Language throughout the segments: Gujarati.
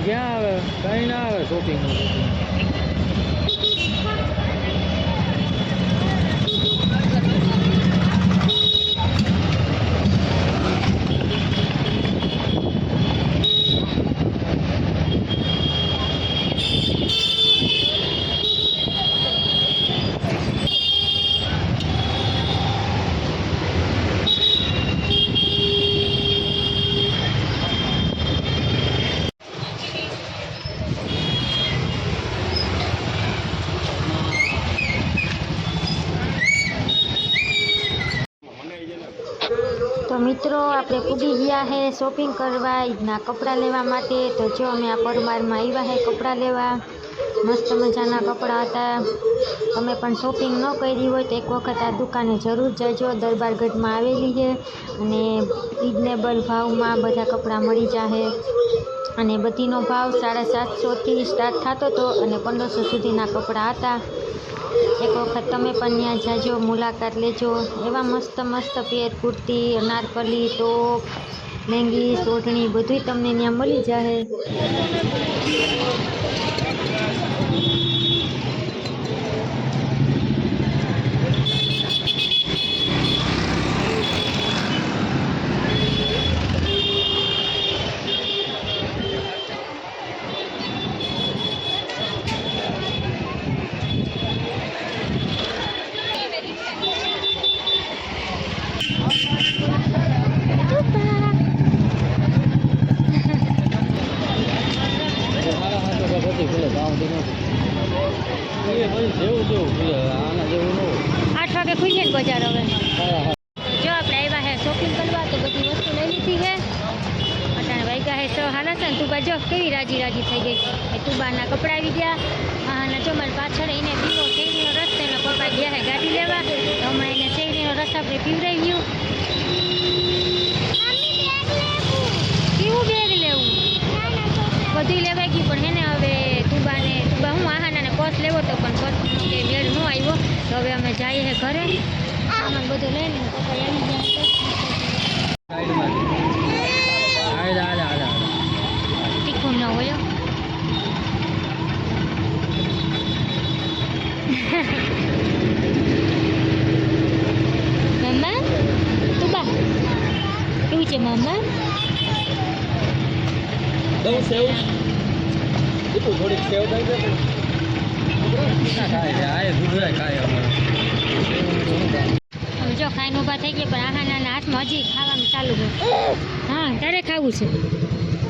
ક્યાં આવે? કઈ ના આવે શોપિંગ શોપિંગમાં આપણે ગયા હે શોપિંગ કરવા, ઈદના કપડાં લેવા માટે, તો જો અમે આ પરમારમાં આવ્યા હે કપડાં લેવા. મસ્ત મજાના કપડાં હતા. તમે પણ શોપિંગ ન કરી હોય તો એક વખત આ દુકાને જરૂર જજો. દરબારગઢમાં આવેલી છે અને રિઝનેબલ ભાવમાં બધા કપડાં મળી જાહે. અને બધીનો ભાવ સાડા સાતસોથી સ્ટાર્ટ થતો હતો અને પંદરસો સુધીના કપડાં હતા. એક વખત તમે પણ ત્યાં જાજો, મુલાકાત લેજો. એવા મસ્ત મસ્ત પેર કુર્તી, અનારકલી, ટોપ લેંગી ઓઢણી બધુંય તમને ત્યાં મળી જશે તુબાના કપડાં આવી ગયા. અને જો મારી પાછળ એને પીવો શેરડીનો રસ તો એના પપ્પા ગયા હે ગાડી લેવા તો હમણાં એને શેરડીનો રસ આપણે પીવડાવી ગયું. કેવું બેગ લેવું? બધું લેવાઈ ગયું પણ હેને હવે તુબાને તુબા હું આહાનાને પર્સ લેવો તો પણ પર્સ કે મેળ ન આવ્યો. તો હવે અમે જઈએ હે ઘરે. સામાન બધું લઈને પપ્પા આવી ગયા. સેવ? એટલું થોડીક સેવ દઈ દે ખાય છે આ ઊભા થઈ ગયા, પણ આહાના હાથમાં હજી ખાવાનું ચાલુ છે. હા, તારે ખાવું છે?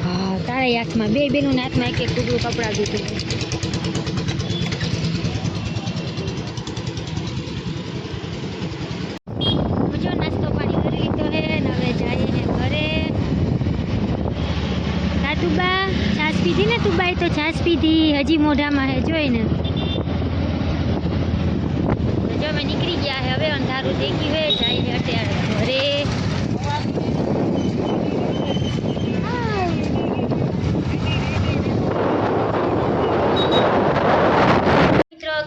હા, તારે હાથમાં, બે બેનું હાથમાં એક એક ટુકડું કપડાં દીધું જો નાસ્તો પાણી કરી લીધો હે ને હવે જઈએ હે ઘરે તા તુબા છાશ ને તો છાસ પીધી હજી મોઢામાં હે, જોઈ ને. જો અમે નીકળી ગયા હે, હવે અંધારું થઈ ગયું હે, જઈને અત્યારે ઘરે.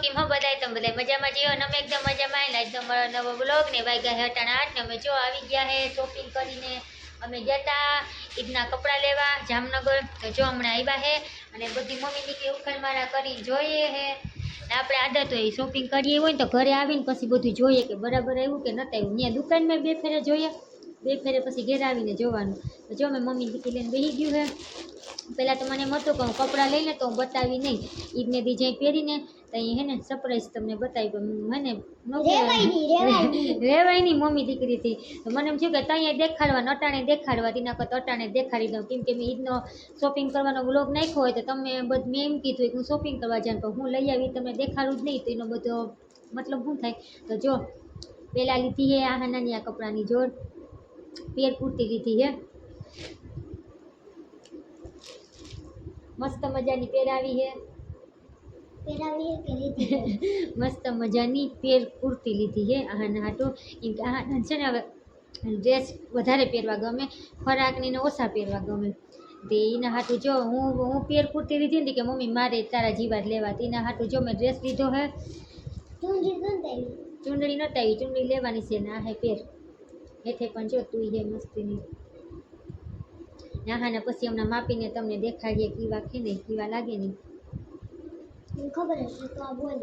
કેમ હો બધાય? તમે બધા મજામાં જીવો અને અમે એકદમ મજામાં આવેલા અમારો નવો બ્લોગ ને હે અટાણા આઠ ને અમે જો આવી ગયા હે શોપિંગ કરીને. અમે ગયા તા ઈદના કપડાં લેવા જામનગર. તો જો હમણાં આવ્યા હે અને બધી મમ્મી દીકરી ઉખાણ મારા કરી જોઈએ હે. આપણે આદત હોય શોપિંગ કરીએ હોય ને તો ઘરે આવીને પછી બધું જોઈએ કે બરાબર આવ્યું કે નહોતું આવ્યું. ત્યાં દુકાનમાં બે ફેરે જોઈએ. બે ફેરે પછી ઘેર આવીને જોવાનું. તો જો મેં મમ્મી દીકરી લઈને બેસી ગયું હે. પહેલાં તો મને એમ હતું કે હું કપડાં લઈને તો હું બતાવી નહીં. ઈદને ડિઝાઇન પહેરીને તો અહીં હે ને સરપ્રાઈઝ તમને બતાવી પણ મને ન. રહેવાય નહીં મમ્મી દીકરીથી તો મને એમ થયું કે ત્યાં દેખાડવા અટાણે દેખાડવા. તેના કરતાં અટાણે દેખાડી દઉં. કેમ કે મેં ઈદનો શોપિંગ કરવાનો વ્લોગ નાખ્યો હોય તો તમે બધ મેં એમ કીધું કે હું શોપિંગ કરવા જાઉં પણ હું લઈ આવી તમને દેખાડું જ નહીં. તો એનો બધો મતલબ શું થાય? તો જો પહેલાં લીધી હે આ નાની આ કપડાની જોડ. પેર કુર્તી લીધી હે મસ્ત મજાની પહેરાવી હે મસ્ત મજાની પેર કુર્તી લીધી છે. આહાના હાટો. કેમ કે આહાના છે ને હવે ડ્રેસ વધારે પહેરવા ગમે ફરાકની ને ઓછા પહેરવા ગમે. તે એના હાટું જો હું હું પેર કુર્તી લીધી ને કે મમ્મી મારે તારા જીવા જ લેવા તેના હાટું જો મેં ડ્રેસ લીધો હે. ચૂંદડી નહોતી આવી. ચૂંદડી લેવાની છે ને આ હે પેર. હેઠે પણ જો તું હે મસ્તીની. નાહાને પછી હમણાં માપીને તમને દેખાડીએ કેવા કે નહીં કેવા લાગે નહીં. ખબર હશે તો આ બોલ.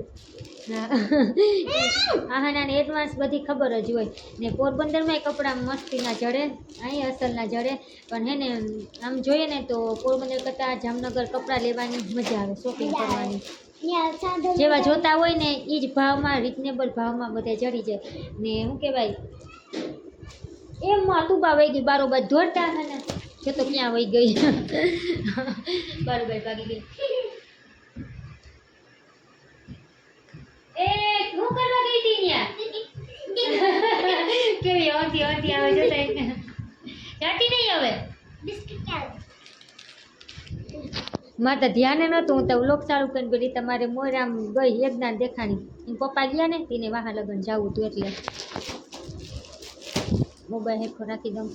આહાનાને એડવાન્સ બધી ખબર જ હોય. ને પોરબંદરમાં કપડાં મસ્તીના જડે અહીં અસલના જડે. પણ હે ને આમ જોઈએ ને તો પોરબંદર કરતાં જામનગર કપડાં લેવાની મજા આવે શોપિંગ કરવાની. જેવા જોતા હોય ને એ જ ભાવમાં રિઝનેબલ ભાવમાં બધે જડી જાય. ને શું કહેવાય એમ માં તુબા વહી ગઈ બારોબાર દોડતા હે જો તો ક્યાં વહી ગઈ. બારોબાર ભાગી ગઈ. એ, શું કરવા ગઈ હતી કેવી હંતી હંતી આવે જોતા જાતી નહીં હવે? બિસ્કિટ મારે તો નહોતું હું તો લોક ચાલુ કરીને પેલી તમારે મોરામ ગઈ, યજ્ઞાન દેખાણી. પપ્પા ગયા ને તેને વાહા લગન જવું હતું એટલે. મોબાઈલ હેઠો રાખી દઉં.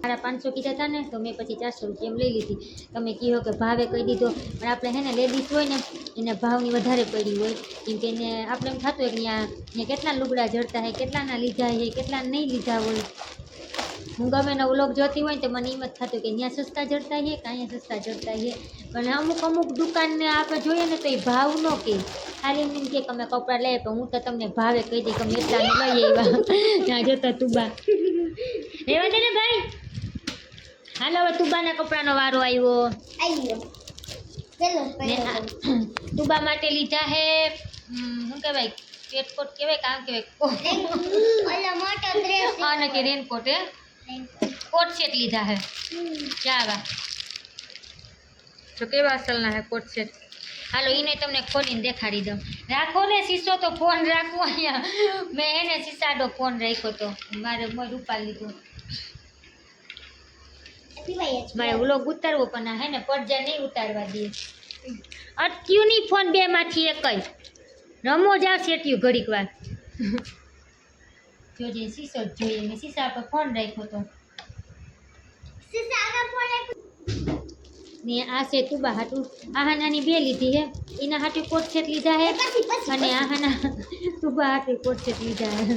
મારા પાંચસો કીધા હતા ને, તો મેં પછી ચારસો રૂપિયા એમ લઈ લીધી. તમે કહો કે ભાવે કહી દીધો. પણ આપણે હે ને લેડીઝ હોય ને, એને ભાવની વધારે પડી હોય. કેમ કે એને આપણે એમ થતું હોય કે ત્યાં કેટલા લુગડા જડતા હોય કેટલાના લીધા હોય કેટલા નહીં લીધા હોય. હું ગમે એનો વ્લોગ જોતી હોય ને તો મને એમ જ થતું કે ત્યાં સસ્તા જડતા છે કે અહીંયા સસ્તા જડતા છે પણ અમુક અમુક દુકાનને આપણે જોઈએ ને તો એ ભાવ ન કે. ખાલી એમ કે અમે કપડાં લઈએ પણ હું તો તમને ભાવે કહી દઈ કે અમે એટલા લઈએ એવા. ત્યાં જતા તુબા. એવા છે ને ભાઈ. હાલો હવે તુબાના કપડાનો વારો આવ્યો. તુબા માટે લીધા હે શું કહેવાય? પેટકોટ કહેવાય કામ કહેવાય? અને કે રેનકોટ હે? કોટ સેટ લીધા હે. ચાવા તો કેવા અસલના હે કોટ સેટ? હાલો એને તમને ખોલીને દેખાડી દઉં. રાખો ને શીશો તો ફોન રાખવો અહીંયા. મેં એને શીશાડો ફોન રાખ્યો તો. મારે મોર ઉપાડી લીધું. મારે વ્લોગ ઉતારવો પણ હે ને પડજા નહીં ઉતારવા દે. અટક્યું નહીં ફોન બે માંથી એક જ. રમો જાવ સેટ્યું ઘડીક વાર. જોજે શીશો જ જોઈએ. મેં શીશા પર ફોન રાખ્યો તો. સીસા આગળ ફોન ને આ છે તુબા હાટું. આહાનાની બે લીધી હે. એના હાટું કોટ સેટ લીધા હે. પછી પછી અને આહાના તુબા હાટું કોટ સેટ લીધા હે.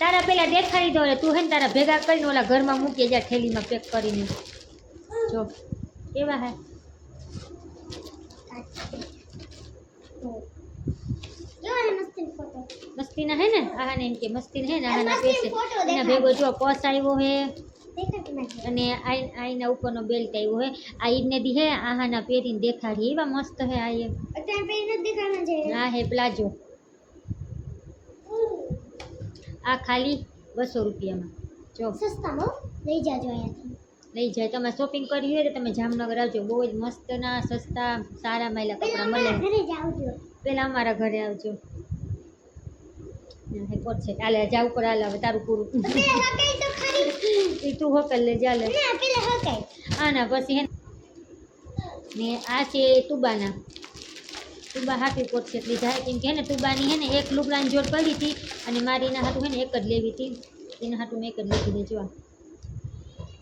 તારા પેલા દેખાડી દો રે તું હે ને તારા ભેગા કરીને ઓલા ઘરમાં મૂકી જા થેલીમાં પેક કરીને. જો કેવા હે? કેવો ને મસ્તી ફોટો? મસ્તીના હે ને? આહાને એમ કે મસ્તી હે ને આહાના પેસે એના ભેગો જો પર્સ આવ્યો હે. અને આઈ આઈના ઉપરનો બેલ્ટ આવ્યો હે. આ ઈદને દી હે આહાના પહેરીને દેખાડી એવા મસ્ત હે આ એ. આ હે પ્લાઝો. આ ખાલી બસો રૂપિયામાં. જો. સસ્તામાં લઈ જાજો અહીંયાથી. લઈ જાય. તમે શોપિંગ કરવી હોય તો તમે જામનગર આવજો. બહુ જ મસ્તના સસ્તા સારા માયલા કપડાં મળે. પેલા પહેલાં અમારા ઘરે આવજો. હા, હે કોટ છે હાલે જા ઉપર હવે તારું પૂરું. તો હોકલ લે. ના આના પછી ને. આ છે તુબાના. તુબા હાથી કોટ છે લીધા કેમ કે હે ને તુબાની હે ને એક લુગડાની જોડ પડી હતી અને મારી એના હાટું હે ને એક જ લેવી હતી. એના હાટું મેં એક જ લીધી હતી જો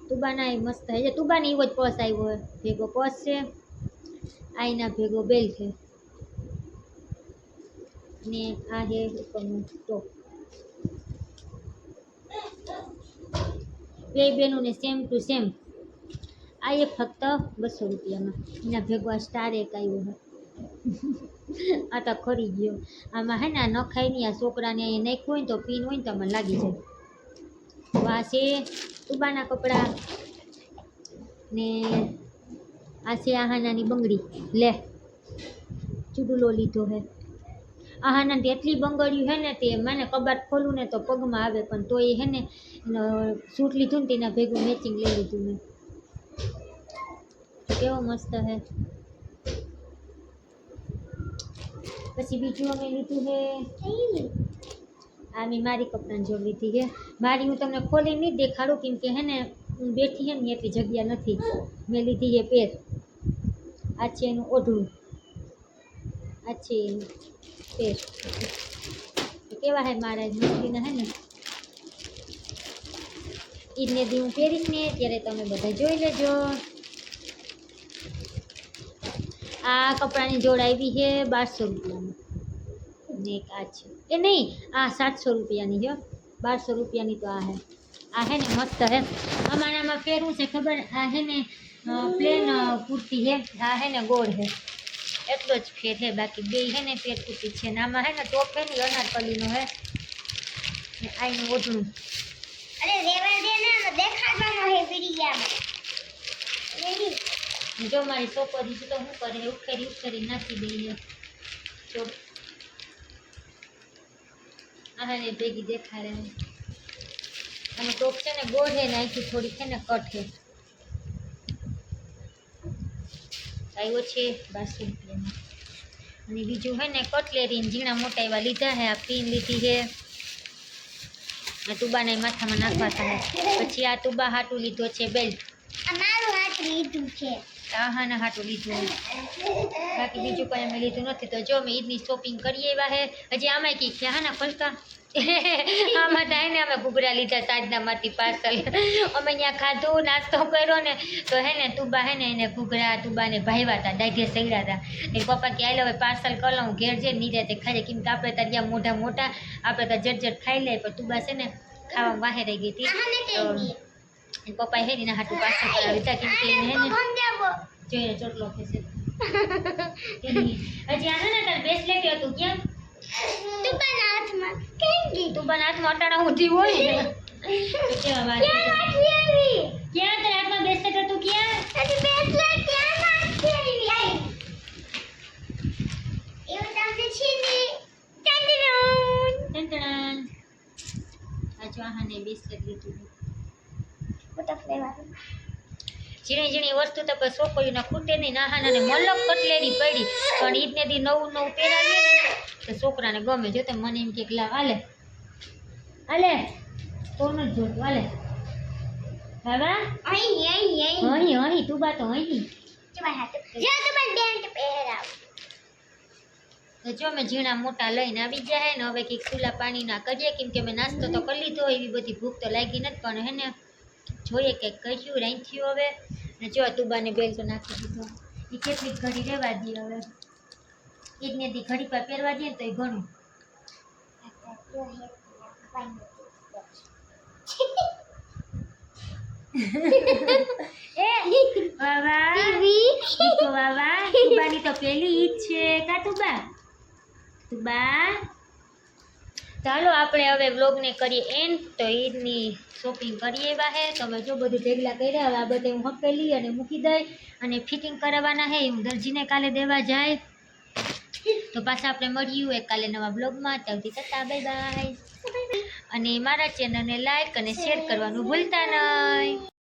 તુબાના એ મસ્ત હે છે. તુબાની એવો જ પર્સ આવ્યો ભેગો પર્સ છે આઈના ભેગો બેલ છે. ને આ હે ઉપરનું ટોપ બે બેનું ને સેમ ટુ સેમ આ એક ફક્ત બસો રૂપિયામાં. એના ભેગો સ્ટાર એક આવ્યો છે આ તો ખરી ગયો. આમાં હે ને નખાય નહીં, આ છોકરાને અહીંયા નાખ્યું હોય ને તો પીન હોય ને તો મને લાગી જાય. તો આ છે ઉબાના કપડાં ને આ છે આહાનાની બંગડી. લે, ચૂડલો લીધો હે. આહાના તો એટલી બંગડ્યું હે ને તે મને કબાટ ખોલું ને તો પગમાં આવે, પણ તો એ હે ને સૂટ લીધું ને તેના ભેગું મેચિંગ લઈ લીધું મેં. કેવો મસ્ત હે. પછી બીજું અમે લીધું હે. આ મેં મારી કપડાં જોડ લીધી છે મારી હું તમને ખોલી નહીં દેખાડું, કેમ કે હે ને, હું બેઠી હે ને, એટલી જગ્યા નથી. મેં લીધી છે પેર. આ છે એનું ઓઢળું આ છે એનું પેર તો કેવા હે મારા મસ્તીના હે ને? ઈદને દી હું પહેરીશ ને, ત્યારે તમે બધા જોઈ લેજો. આ કપડાની જોડ આવી છે બારસો રૂપિયાની. ને એક આ છે. એ નહીં, આ સાતસો રૂપિયાની જો બારસો રૂપિયાની તો આ હે. આ હે ને મસ્ત હે. અમારામાં પહેરવું છે ખબર? આ હે ને પ્લેન કુર્તી હે. આ હે ને ગોળ હે. એટલો જ ફેર હે બાકી બે હે ને પેટ કુટી છે ને આમાં હે ને ટોપ હે ને અનારકલીનો હે. ને આઈનું ઓઢણું. અરે રેવા દે ને દેખાડવાનો હે વિડિયામાં જો મારી છોકરી છે તો શું કરે? ઉખેરી ઉખેરી નાખી દઈએ જો. આને ભેગી દેખાડે અને ટોપ છે ને ગોળ હે ને અહીંથી થોડી છે ને કટ હે. આવ્યો છે બારસો રૂપિયામાં અને બીજું હે ને, કટલેરી ને ઝીણા મોટા એવા લીધા હે, આ પીન લીધી છે આ તુબાના માથામાં નાખવા થાય પછી આ તુબા હાટું લીધો છે બેલ્ટ લીધું છે. આ હાના હાટું લીધું. બાકી બીજું કંઈ અમે લીધું નથી. તો જો અમે ઈદની શોપિંગ કરીએ એવા હે હજી આમાં કી છે? હાના ફલકા આમાં થાય ને અમે ઘૂઘરા લીધા સાજનામાંથી પાર્સલ. અમે ત્યાં ખાધું નાસ્તો કર્યો ને તો હે ને તુબા હે ને એને ઘૂઘરા તુબાને ભાવ્યા હતા દાઢે સૈડા હતા એ પપ્પા કે આવેલો હવે પાર્સલ કરી લઉં ઘેર જઈને નીચે ખાઈ કેમ કે આપણે ત્યાં ત્યાં મોઢા મોટા આપણે તો જટ જટ ખાઈ લે પણ તુબા છે ને ખાવા બહાર રહી ગઈ હતી. પપ્પાએ હે ને હાટું પાર્સલ કરાવી દીધા કેમ કે હે ને. જોઈએ ચોટલો ખેંચે હજી આનો ને તાર બ્રેસલેટ હતું ક્યાં? તું પણ હાથમાં. કેંગી તું પણ હાથમાં અટાણા ઉઠી હોય ને. તો કેવા વાત ક્યાં તારા હાથમાં બ્રેસલેટ હતું ક્યાં? બેસલા ક્યાં નાખી આવી? એવું તમને છે ને? ટંડણ ટંટણ. આ જો આને બ્રેસલેટ લીધું. બટરફ્લાય વાળું ઝીણી ઝીણી વસ્તુ તો પછી છોકરીઓને ખૂટે નહીં નાના ને મલક કટલેરી પડી. પણ ઈદને દી નવું નવું પહેરાવીએ ને તો છોકરાને ગમે. જો તો મને એમ કે લા હાલે. હાલે. જ જોતું હાલે. બાબા? અહીં અહીં અહીં. અહીં તું બા તો અહીં. તો જો અમે ઝીણા મોટા લઈને આવી ગયા હે ને હવે કંઈક ખુલ્લા પાણીના કરીએ કેમ કે અમે નાસ્તો તો કરી લીધો એવી બધી ભૂખ તો લાગી નથી પણ હે ને જોઈએ કે કશું રાંધ્યું હવે? ને જો તુબાને બેલ તો નાખી દીધો. એ કેટલીક ઘડી રહેવા દઈએ હવે? એકને દી ઘડી પર પહેરવા દઈએ ને તો એ ઘણું. એ વાવા. ઈકો વાવા. તુબાની તો પેલી ઈદ છે. કા તુબા તુબા ચાલો આપણે હવે બ્લોગને કરીએ એન્ડ તો ઈદની શોપિંગ કરીએ એવા હે તમે જો બધું ઢેગલા કર્યા, હવે આ બધે હું હકેલી અને મૂકી દઈ અને ફિટિંગ કરાવવાના હે. હું દરજીને કાલે દેવા જાય. તો પાછા આપણે મળ્યું એક કાલે નવા બ્લોગમાં ત્યાંથી કરતા બાય બાય. અને મારા ચેનલને લાઈક અને શેર કરવાનું ભૂલતા નહીં.